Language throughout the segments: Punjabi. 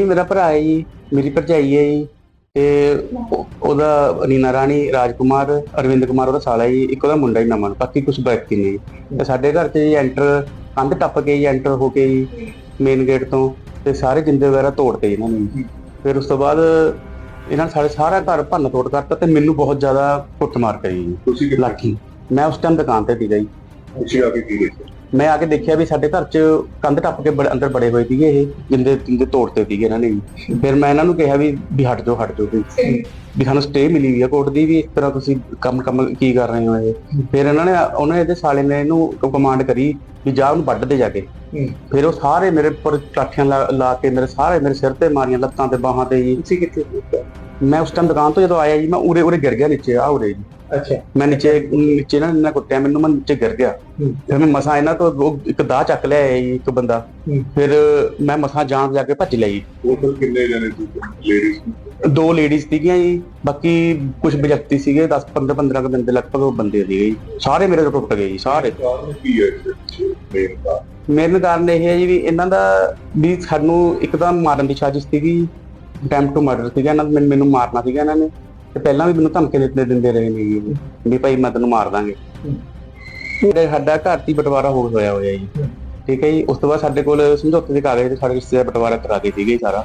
ਮੇਰਾ ਭਰਾ ਹੈ ਜੀ ਮੇਰੀ ਭਰਜਾਈ ਹੈ ਜੀ। ਤੇ ਉਹ- ਉਹਦਾ ਨੀਨਾ ਰਾਣੀ ਰਾਜਕੁਮਾਰ ਅਰਵਿੰਦ ਕੁਮਾਰ ਉਹਦਾ ਸਾਲਾ ਜੀ ਇੱਕ ਉਹਦਾ ਮੁੰਡਾ ਹੀ ਨਮਨ ਬਾਕੀ ਕੁਝ ਵਿਅਕਤੀ ਨੇ ਜੀ। ਤੇ ਸਾਡੇ ਘਰ 'ਚ ਜੀ ਐਂਟਰ ਕੰਧ ਟੱਪ ਕੇ ਜੀ ਐਂਟਰ ਹੋ ਕੇ ਜੀ ਮੇਨ ਗੇਟ ਤੋਂ ਤੇ ਸਾਰੇ ਜਿੰਦੇ ਵਗੈਰਾ ਤੋੜਤੇ ਇਹਨਾਂ ਨੇ ਜੀ। ਫਿਰ ਉਸ ਤੋਂ ਬਾਅਦ ਇਹਨਾਂ ਨੇ ਸਾਡੇ ਸਾਰਾ ਘਰ ਭੰਨ ਤੋੜ ਕਰਤਾ ਤੇ ਮੈਨੂੰ ਬਹੁਤ ਜ਼ਿਆਦਾ ਕੁੱਟਮਾਰ ਕਰੀ ਜੀ ਤੁਸੀਂ ਕਿ ਲਾਠੀ ਮੈਂ ਉਸ ਟਾਈਮ ਦੁਕਾਨ ਤੇ ਸੀਗਾ ਜੀ ਤੁਸੀਂ ਆ ਕੇ ਕੀ ਦੇਖਿਆ ਮੈਂ ਆ ਕੇ ਦੇਖਿਆ ਵੀ ਸਾਡੇ ਘਰ 'ਚ ਕੰਧ ਟੱਪ ਕੇ ਬੜੇ- ਅੰਦਰ ਬੜੇ ਹੋਏ ਸੀਗੇ ਇਹ ਜਿੰਦੇ ਜਿੰਦੇ ਤੋੜਤੇ ਸੀਗੇ ਇਹਨਾਂ ਨੇ। ਫਿਰ ਮੈਂ ਇਹਨਾਂ ਨੂੰ ਕਿਹਾ ਵੀ ਵੀ ਹਟ ਜਾਓ ਹਟ ਜਾਓ ਵੀ ਵੀ ਸਾਨੂੰ ਸਟੇ ਮਿਲੀ ਹੋਈ ਆ ਕੋਰਟ ਦੀ ਵੀ ਇਸ ਤਰ੍ਹਾਂ ਤੁਸੀਂ ਕੰਮ ਕੰਮ ਕੀ ਕਰ ਰਹੇ ਹੋ ਇਹ। ਫਿਰ ਇਹਨਾਂ ਨੇ ਉਹਨਾਂ ਇਹਦੇ ਸਾਲੇ ਨੇ ਇਹਨੂੰ ਕਮਾਂਡ ਕਰੀ ਵੀ ਜਾ ਉਹਨੂੰ ਵੱਢ ਦੇ ਜਾ ਕੇ। ਫਿਰ ਉਹ ਸਾਰੇ ਮੇਰੇ ਉੱਪਰ ਕਾਠੀਆਂ ਲਾ ਲਾ ਕੇ ਮੇਰੇ ਸਾਰੇ ਮੇਰੇ ਸਿਰ ਤੇ ਮਾਰੀਆਂ ਲੱਤਾਂ ਤੇ ਬਾਹਾਂ ਤੇ ਜੀ। ਤੁਸੀਂ ਕਿੱਥੇ ਮੈਂ ਉਸ ਟਾਈਮ ਦੁਕਾਨ ਤੋਂ ਜਦੋਂ ਆਇਆ ਜੀ ਮੈਂ ਉਰੇ ਉਰੇ ਗਿਰ ਗਿਆ ਨੀਚੇ ਆ ਉਰੇ ਜੀ। ਅੱਛਾ। ਮੈਂ ਨੀਚੇ ਨੀਚੇ ਨਾ ਇਹਨਾਂ ਕੁੱਟਿਆ ਮੈਨੂੰ ਮੈਂ ਨੀਚੇ ਗਿਰ ਗਿਆ। ਹੂੰ। ਫਿਰ ਮੈਂ ਮਸਾਂ ਇਹਨਾਂ ਤੋਂ ਉਹ ਇੱਕ ਦਾਹ ਚੱਕ ਲਿਆ ਜੀ ਇੱਕ ਬੰਦਾ। ਫਿਰ ਮੈਂ ਮਸਾਂ ਜਾਣ ਜਾ ਕੇ ਭੱਜ ਲਈ। ਟੋਟਲ ਕਿੰਨੇ ਜਣੇ ਸੀ? ਲੇਡੀਜ਼ ਦੋ ਲੇਡੀਜ਼ ਸੀਗੀਆਂ ਜੀ ਬਾਕੀ ਕੁਝ ਵਿਅਕਤੀ ਸੀਗੇ 10 15 15 ਕੁ ਬੰਦੇ ਲਗਭਗ ਉਹ ਬੰਦੇ ਸੀਗੇ ਜੀ। ਸਾਰੇ ਮੇਰੇ ਤੋਂ ਟੁੱਟ ਗਏ ਜੀ ਸਾਰੇ। ਕਾਰਨ ਕੀ ਹੈ ਮੇਨ ਦਾ ਕਾਰਨ? ਇਹ ਹੈ ਜੀ ਵੀ ਇਹਨਾਂ ਦਾ ਵੀ ਸਾਨੂੰ ਇੱਕ ਤਾਂ ਮਾਰਨ ਦੀ ਸਾਜ਼ਿਸ਼ ਸੀਗੀ ਅਟੈਂਪਟ ਟੂ ਮਰਡਰ ਸੀਗਾ ਇਹਨਾਂ ਨੇ ਮੈਨੂੰ ਮਾਰਨਾ ਸੀਗਾ ਇਹਨਾਂ ਨੇ। ਤੇ ਪਹਿਲਾਂ ਵੀ ਮੈਨੂੰ ਧਮਕੀ ਦਿੱਤੇ ਦਿੰਦੇ ਰਹੇ ਨੇ ਜੀ। ਵੀ ਭਾਈ ਮੈਂ ਤੈਨੂੰ ਮਾਰ ਦਾਂਗੇ। ਮੇਰੇ ਸਾਡਾ ਘਰ ਦੀ ਬਟਵਾਰਾ ਹੋ ਹੋਇਆ ਹੋਇਆ ਜੀ। ਠੀਕ ਹੈ ਜੀ ਉਸ ਤੋਂ ਬਾਅਦ ਸਾਡੇ ਕੋਲ ਸਮਝੌਤੇ ਦੇ ਕਾਗਜ਼ ਤੇ ਸਾਡੇ ਰਿਸ਼ਤੇ ਦਾ ਬਟਵਾਰਾ ਕਰਾ ਕੇ ਸੀਗੇ ਸਾਰਾ।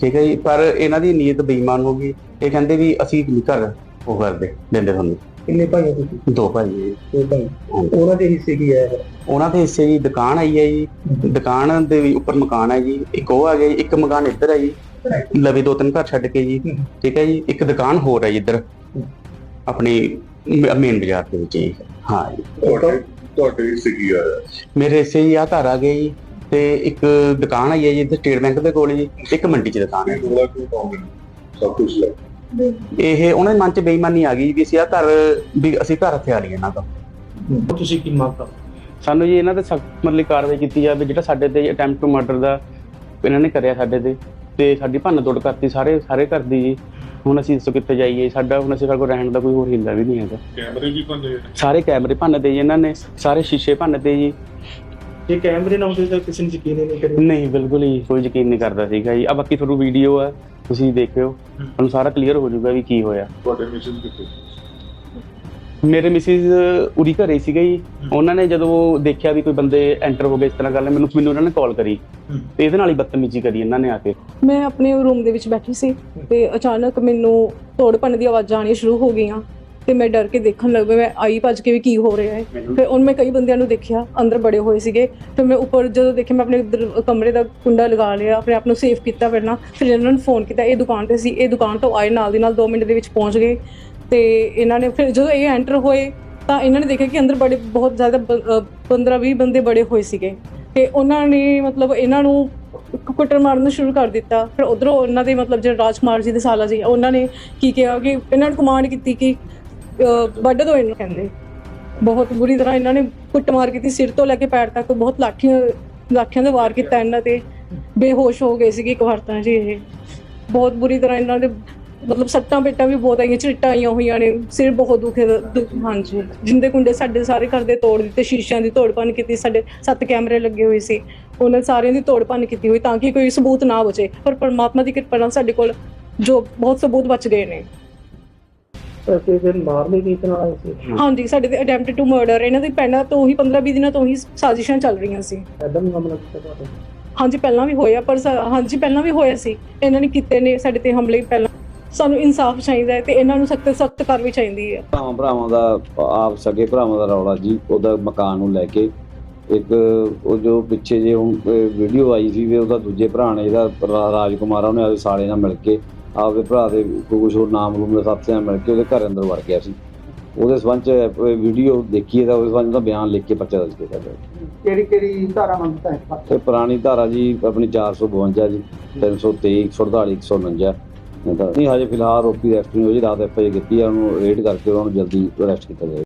ਠੀਕ ਹੈ ਜੀ ਪਰ ਇਹਨਾਂ ਦੀ ਨੀਅਤ ਬੇਈਮਾਨ ਹੋ ਗਈ। ਇਹ ਕਹਿੰਦੇ ਵੀ ਅਸੀਂ ਨਹੀਂ ਘਰ ਉਹ ਕਰਦੇ ਦਿੰਦੇ ਤੁਹਾਨੂੰ। ਕਿੰਨੇ ਭਾਈ ਹੋ ਤੁਸੀਂ ਦੋ ਭਾਈ ਜੀ। ਦੋ ਭਾਈ। ਉਹਨਾਂ ਦੇ ਹਿੱਸੇ ਕੀ ਹੈ ਉਹਨਾਂ ਦੇ ਹਿੱਸੇ ਜੀ ਦੁਕਾਨ ਆਈ ਹੈ ਜੀ। ਦੁਕਾਨ ਦੇ ਵੀ ਉੱਪਰ ਮਕਾਨ ਹੈ ਜੀ। ਇੱਕ ਉਹ ਆ ਗਿਆ ਇੱਕ ਮਕਾਨ ਇੱਧਰ ਹੈ ਜੀ। ਲਵੇ ਦੋ ਤਿੰਨ ਘਰ ਛੱਡ ਕੇ ਜੀ ਠੀਕ ਹੈ ਜੀ ਇੱਕ ਦੁਕਾਨ ਹੋਰ ਹੈ ਜੀ ਇੱਧਰ ਆਪਣੀ ਮੇਨ ਬਾਜ਼ਾਰ ਦੇ ਵਿੱਚ ਜੀ ਹਾਂ ਜੀ। ਤੁਹਾਡੇ ਤੁਹਾਡੇ ਹਿੱਸੇ ਕੀ ਆਇਆ ਮੇਰੇ ਹਿੱਸੇ ਜੀ ਆ ਘਰ ਆ ਗਏ ਜੀ ਤੇ ਇੱਕ ਦੁਕਾਨ ਆਈ ਹੈ ਜੀ ਇੱਧਰ ਸਟੇਟ ਬੈਂਕ ਦੇ ਕੋਲ ਜੀ ਇੱਕ ਮੰਡੀ 'ਚ ਦੁਕਾਨ ਹੈ। ਸਭ ਕੁਝ ਲੈ। ਇਹ ਉਹਨਾਂ ਦੇ ਮਨ 'ਚ ਬੇਈਮਾਨੀ ਆ ਗਈ ਵੀ ਅਸੀਂ ਆ ਘਰ ਵੀ ਅਸੀਂ ਘਰ ਹਥਿਆ ਲਈ ਇਹਨਾਂ ਦਾ ਤੁਸੀਂ ਕੀ ਮੰਗ ਕਰਦੇ? ਸਾਨੂੰ ਜੀ ਇਹਨਾਂ ਤੇ ਸਖਤ ਮਤਲਬ ਕਾਰਵਾਈ ਕੀਤੀ ਜਾਵੇ ਜਿਹੜਾ ਸਾਡੇ ਤੇ ਅਟੈਂਪਟ ਟੂ ਮਰਡਰ ਦਾ ਇਹਨਾਂ ਨੇ ਕਰਿਆ ਸਾਡੇ ਤੇ। ਤੇ ਸਾਡੀ ਭੰਨ ਤੋੜ ਕਰਤੀ ਸਾਰੇ ਸਾਰੇ ਘਰ ਦੀ ਜੀ। ਹੁਣ ਅਸੀਂ ਦੱਸੋ ਕਿੱਥੇ ਜਾਈਏ? ਸਾਡਾ ਹੁਣ ਅਸੀਂ ਸਾਡੇ ਕੋਲ ਰਹਿਣ ਦਾ ਕੋਈ ਹੋਰ ਹਿੱਲਾ ਵੀ ਨਹੀਂ ਹੈਗਾ। ਕੈਮਰੇ ਵੀ ਭੰਨੇ ਸਾਰੇ ਕੈਮਰੇ ਭੰਨਤੇ ਜੀ ਇਹਨਾਂ ਨੇ। ਸਾਰੇ ਸ਼ੀਸ਼ੇ ਭੰਨਤੇ ਜੀ। ਜੇ ਕੈਮਰੇ ਨਾ ਹੁੰਦੇ ਤਾਂ ਕਿਸੇ ਨੂੰ ਯਕੀਨ ਨਹੀਂ ਕਰੇ ਨਹੀਂ ਬਿਲਕੁਲ ਹੀ ਕੋਈ ਯਕੀਨ ਨਹੀਂ ਕਰਦਾ ਸੀਗਾ ਜੀ। ਆ ਬਾਕੀ ਤੁਹਾਨੂੰ ਵੀਡੀਓ ਆ ਤੁਸੀਂ ਦੇਖਿਓ। ਤੁਹਾਨੂੰ ਸਾਰਾ ਕਲੀਅਰ ਹੋ ਜਾਊਗਾ ਵੀ ਕੀ ਹੋਇਆ। ਤੁਹਾਡੇ ਮਿਸ਼ਨ ਕਿੱਥੇ? ਮੇਰੇ ਮਿਸਿਸ ਉਰੀ ਘਰੇ ਸੀਗੇ ਜੀ। ਉਹਨਾਂ ਨੇ ਜਦੋਂ ਦੇਖਿਆ ਵੀ ਕੋਈ ਬੰਦੇ ਐਂਟਰ ਹੋ ਗਏ ਇਸ ਤਰ੍ਹਾਂ ਗੱਲ ਮੈਨੂੰ ਮੈਨੂੰ ਉਹਨਾਂ ਨੇ ਕਾਲ ਕਰੀ। ਤੇ ਇਹਦੇ ਨਾਲ ਹੀ ਬਦਤਮੀਜ਼ੀ ਕਰੀ ਇਹਨਾਂ ਨੇ ਆ ਕੇ। ਮੈਂ ਆਪਣੇ ਰੂਮ ਦੇ ਵਿੱਚ ਬੈਠੀ ਸੀ ਤੇ ਅਚਾਨਕ ਮੈਨੂੰ ਤੋੜ ਭੰਨ ਦੀ ਆਵਾਜ਼ਾਂ ਆਉਣੀਆਂ ਸ਼ੁਰੂ ਹੋ ਗਈਆਂ ਤੇ ਮੈਂ ਡਰ ਕੇ ਦੇਖਣ ਲੱਗ ਪਈ ਮੈਂ ਆਈ ਭੱਜ ਕੇ ਵੀ ਕੀ ਹੋ ਰਿਹਾ ਹੈ। ਫਿਰ ਹੁਣ ਮੈਂ ਕਈ ਬੰਦਿਆਂ ਨੂੰ ਦੇਖਿਆ ਅੰਦਰ ਬੜੇ ਹੋਏ ਸੀਗੇ। ਫਿਰ ਮੈਂ ਉੱਪਰ ਜਦੋਂ ਦੇਖਿਆ ਮੈਂ ਆਪਣੇ ਕਮਰੇ ਦਾ ਕੁੰਡਾ ਲਗਾ ਲਿਆ ਆਪਣੇ ਆਪ ਨੂੰ ਸੇਫ ਕੀਤਾ ਪਹਿਲਾਂ। ਫਿਰ ਇਹਨਾਂ ਨੂੰ ਫੋਨ ਕੀਤਾ ਇਹ ਦੁਕਾਨ ਤੇ ਸੀ ਇਹ ਦੁਕਾਨ ਤੋਂ ਆਏ ਨਾਲ ਦੀ ਨਾਲ 2 ਮਿੰਟ ਦੇ ਵਿੱਚ ਪਹੁੰਚ ਗਏ। ਤੇ ਇਹਨਾਂ ਨੇ ਫਿਰ ਜਦੋਂ ਇਹ ਐਂਟਰ ਹੋਏ, ਤਾਂ ਇਹਨਾਂ ਨੇ ਦੇਖਿਆ ਕਿ ਅੰਦਰ ਬੜੇ ਬਹੁਤ ਜ਼ਿਆਦਾ 15 20 ਬੰਦੇ ਬੜੇ ਹੋਏ ਸੀਗੇ। ਤੇ ਉਹਨਾਂ ਨੇ ਮਤਲਬ ਇਹਨਾਂ ਨੂੰ ਕੁੱਟਰ ਮਾਰਨਾ ਸ਼ੁਰੂ ਕਰ ਦਿੱਤਾ। ਫਿਰ ਉਧਰੋਂ ਉਹਨਾਂ ਦੇ ਮਤਲਬ ਜਿਹੜੇ ਰਾਜਕੁਮਾਰ ਜੀ ਦੇ ਸਾਲਾ ਜੀ, ਉਹਨਾਂ ਨੇ ਕੀ ਕਿਹਾ ਕਿ ਇਹਨਾਂ ਨੂੰ ਕਮਾਂਡ ਕੀਤੀ ਕਿ ਵੱਢ ਦੋ ਇਹਨੂੰ। ਕਹਿੰਦੇ, ਬਹੁਤ ਬੁਰੀ ਤਰ੍ਹਾਂ ਇਹਨਾਂ ਨੇ ਕੁੱਟਮਾਰ ਕੀਤੀ, ਸਿਰ ਤੋਂ ਲੈ ਕੇ ਪੈਰ ਤੱਕ ਬਹੁਤ ਲਾਠੀਆਂ ਲਾਠੀਆਂ ਦਾ ਵਾਰ ਕੀਤਾ ਇਹਨਾਂ ਤੇ। ਬੇਹੋਸ਼ ਹੋ ਗਏ ਸੀਗੇ ਇੱਕ ਵਾਰ ਤਾਂ ਜੀ ਇਹ। ਬਹੁਤ ਬੁਰੀ ਤਰ੍ਹਾਂ ਇਹਨਾਂ ਦੇ ਮਤਲਬ ਸੱਟਾਂ ਪੇਟਾਂ ਵੀ ਬਹੁਤ ਆਈਆਂ ਝਿੱਟਾਂ ਆਈਆਂ ਹੋਈਆਂ ਨੇ ਸਿਰ ਬਹੁਤ ਦੁਖੇ ਹਾਂਜੀ। ਜਿੰਦੇ ਕੁੰਡੇ ਸਾਡੇ ਸਾਰੇ ਘਰ ਦੇ ਤੋੜ ਦਿੱਤੇ ਸ਼ੀਸ਼ਿਆਂ ਦੀ ਤੋੜ ਭੰਨ ਕੀਤੀ ਸਾਡੇ ਸੱਤ ਕੈਮਰੇ ਲੱਗੇ ਹੋਏ ਸੀ। ਉਹਨਾਂ ਸਾਰਿਆਂ ਦੀ ਤੋੜ ਭੰਨ ਕੀਤੀ ਹੋਈ ਤਾਂ ਕਿ ਕੋਈ ਸਬੂਤ ਨਾ ਬਚੇ। ਪਰ ਪਰਮਾਤਮਾ ਦੀ ਕਿਰਪਾ ਨਾਲ ਸਾਡੇ ਕੋਲ ਜੋ ਬਹੁਤ ਸਬੂਤ ਬਚ ਗਏ ਨੇ। ਤੇ ਫਿਰ ਮਾਰਨੇ ਦੀ ਇਤਨਾ ਆਏ ਸੀ? ਹਾਂਜੀ ਸਾਡੇ ਤੇ ਅਟੈਂਪਟ ਟੂ ਮਰਡਰ ਇਹਨਾਂ ਦੀ ਪਹਿਲਾਂ ਤੋਂ ਹੀ 15-20 ਦਿਨਾਂ ਤੋਂ ਹੀ ਸਾਜ਼ਿਸ਼ਾਂ ਚੱਲ ਰਹੀਆਂ ਸੀ। ਐਦਾਂ ਵੀ ਹਮਲਾ ਕੀਤਾ ਤੁਹਾਡੇ? ਹਾਂਜੀ ਪਹਿਲਾਂ ਵੀ ਹੋਇਆ ਪਰ ਸਾ- ਹਾਂਜੀ ਪਹਿਲਾਂ ਵੀ ਹੋਇਆ ਸੀ। ਇਹਨਾਂ ਨੇ ਕੀਤੇ ਨੇ ਸਾਡੇ ਤੇ ਹਮਲੇ ਪਹਿਲਾਂ ਸਾਨੂੰ ਇਨਸਾਫ ਚਾਹੀਦਾ ਹੈ ਤੇ ਇਹਨਾਂ ਨੂੰ ਸਖਤ ਸਖਤ ਕਾਰਵਾਈ ਚਾਹੀਦੀ ਹੈ। ਭਰਾਵਾਂ ਭਰਾਵਾਂ ਦਾ ਆਪ ਸਕੇ ਭਰਾਵਾਂ ਦਾ ਰੌਲਾ ਜੀ ਉਹਦਾ ਮਕਾਨ ਨੂੰ ਲੈ ਕੇ। ਇੱਕ ਉਹ ਜੋ ਪਿੱਛੇ ਜੇ ਹੁਣ ਵੀਡੀਓ ਆਈ ਸੀ ਵੀ ਉਹਦਾ ਦੂਜੇ ਭਰਾ ਨੇ ਜਿਹੜਾ ਰਾ- ਰਾਜਕੁਮਾਰ ਆ ਉਹਨੇ ਆਪਦੇ ਸਾਲੇ ਨਾਲ ਮਿਲ ਕੇ ਆਪਦੇ ਭਰਾ ਦੇ ਕੁਝ ਹੋਰ ਨਾਮ ਰੂਮ ਦੇ ਸਾਥੀਆਂ ਮਿਲ ਕੇ ਉਹਦੇ ਘਰ ਅੰਦਰ ਵੜ ਗਿਆ ਸੀ। ਉਹਦੇ ਸੰਬੰਧ ਚ ਵੀਡੀਓ ਦੇਖੀਏ ਤਾਂ ਉਹਦੇ ਸੰਬੰਧ ਦਾ ਬਿਆਨ ਲਿਖ ਕੇ ਪਰਚਾ ਦਰਜ ਕੀਤਾ ਗਿਆ। ਕਿਹੜੀ ਕਿਹੜੀ ਧਾਰਾ ਮੰਗਤਾ ਹੈ? ਤੇ ਪੁਰਾਣੀ ਧਾਰਾ ਜੀ ਆਪਣੀ 452 ਜੀ 323 148 149 ਨਹੀਂ, ਹਜੇ ਫਿਲਹਾਲ ਰੋਪੀ ਰੈਸਟ ਨਹੀਂ ਹੋਈ, ਰਾਤ ਐਫ ਕੀਤੀ ਆ, ਉਹਨੂੰ ਰੇਡ ਕਰਕੇ ਉਹਨਾਂ ਨੂੰ ਜਲਦੀ ਅਰੈਸਟ ਕੀਤਾ ਜਾਵੇ